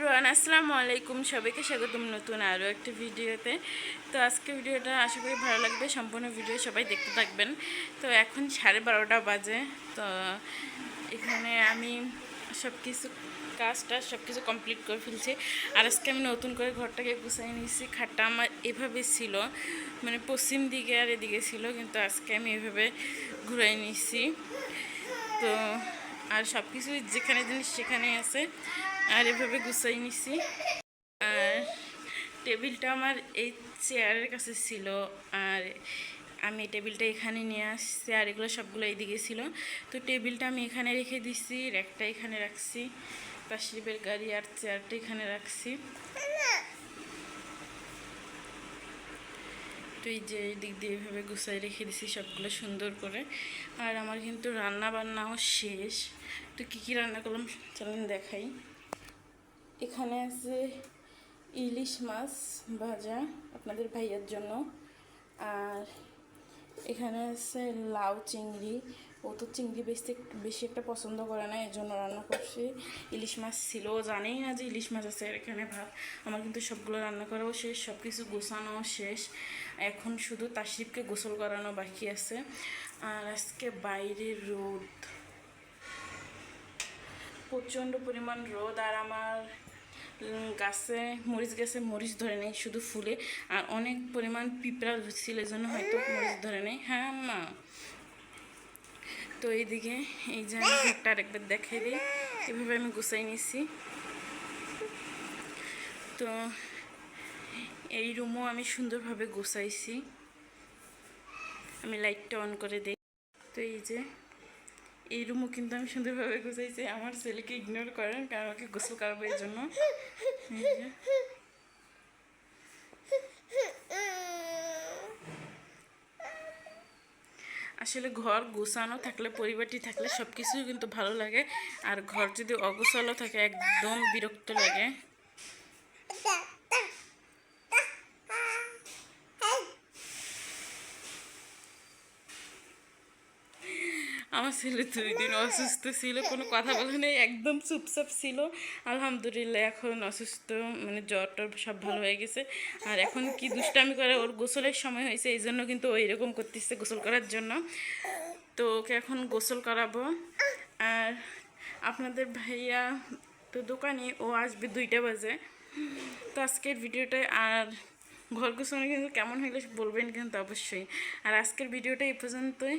রোহান, আসসালামু আলাইকুম। সবাইকে স্বাগতম নতুন আরও একটা ভিডিওতে। তো আজকে ভিডিওটা আশা করি ভালো লাগবে। সম্পূর্ণ ভিডিও সবাই দেখতে থাকবেন। তো এখন সাড়ে বারোটা বাজে। তো এখানে আমি সব কিছু কাজটা সব কিছু কমপ্লিট করে ফেলছি। আর আজকে আমি নতুন করে ঘরটাকে গুছাই নিয়েছি। খাটটা আমার এভাবে ছিল মানে পশ্চিম দিকে আর এদিকে ছিল। কিন্তু আজকে আমি এভাবে ঘুরাই নিয়েছি। তো আর সব কিছু যেখানে জিনিস সেখানে আছে। আর এভাবে গুছাই নিছি। আর টেবিলটা আমার এই চেয়ারের কাছে ছিল। আর আমি টেবিলটা এখানে নিয়ে আসছি। আর এগুলো সবগুলো এইদিকে ছিল। তো টেবিলটা আমি এখানে রেখে দিছি। র্যাকটা এখানে রাখছি। তাশরিফের গাড়ি আর চেয়ারটা এখানে রাখছি। তো এই যে এই দিক দিয়ে এভাবে গুছাই রেখে দিছি সবগুলো সুন্দর করে। আর আমার কিন্তু রান্না বান্নাও শেষ। তো কী কী রান্না করলাম চলেন দেখাই। এখানে আছে ইলিশ মাছ ভাজা আপনাদের ভাইয়ার জন্য। আর এখানে আছে লাউ চিংড়ি। ও তো চিংড়ি বেশি বেশি একটা পছন্দ করে না এর জন্য রান্না করছি। ইলিশ মাছ ছিল ও জানেই না যে ইলিশ মাছ আছে এখানে ভাত। আমার কিন্তু সবগুলো রান্না করাও শেষ সব কিছু গোছানো শেষ। এখন শুধু তাশরিফকে গোসল করানো বাকি আছে। আর আজকে বাইরের রোদ। প্রচণ্ড পরিমাণ রোদ, আর আমার গাছে, মরিচ গাছে মরিচ ধরে নেই, শুধু ফুলে। আর অনেক পরিমাণ পিঁপড়া ছিল এই জন্য হয়তো মরিচ ধরে নেই। হ্যাঁ মা। তো এইদিকে, এই যে আমি ঘরটা আরেকবার দেখাই দিই। এভাবে আমি গুছাই নিছি। তো এই রুমও আমি সুন্দরভাবে গুছাইছি। আমি লাইটটা অন করে দিই। তো এই যে এই রুমও কিন্তু আমি সুন্দরভাবে গুছাইছি, আমার ছেলেকে ইগনোর করেন, কারণ ওকে গোসল করাবো এই জন্য। আসলে ঘর গোছানো থাকলে, পরিবারটি থাকলে সব কিছুই কিন্তু ভালো লাগে, আর ঘর যদি অগোছালো থাকে, একদম বিরক্ত লাগে। আমার ছেলে দুই দিন অসুস্থ ছিল, কোনো কথা বলে নেই, একদম চুপচাপ ছিল। আলহামদুলিল্লাহ, এখন অসুস্থ মানে জ্বর টর সব ভালো হয়ে গেছে। আর এখন কি দুষ্টামি করে, ওর গোসলের সময় হয়েছে, এই জন্য কিন্তু ওই রকম করতেছে গোসল করার জন্য। তো ওকে এখন গোসল করাবো। আর আপনাদের ভাইয়া তো দোকানে, ও আসবে দুইটা বাজে। তো আজকের ভিডিওটা আর ঘর গোছানো কিন্তু কেমন হইলে বলবেন কিন্তু অবশ্যই। আর আজকের ভিডিওটা এই পর্যন্তই।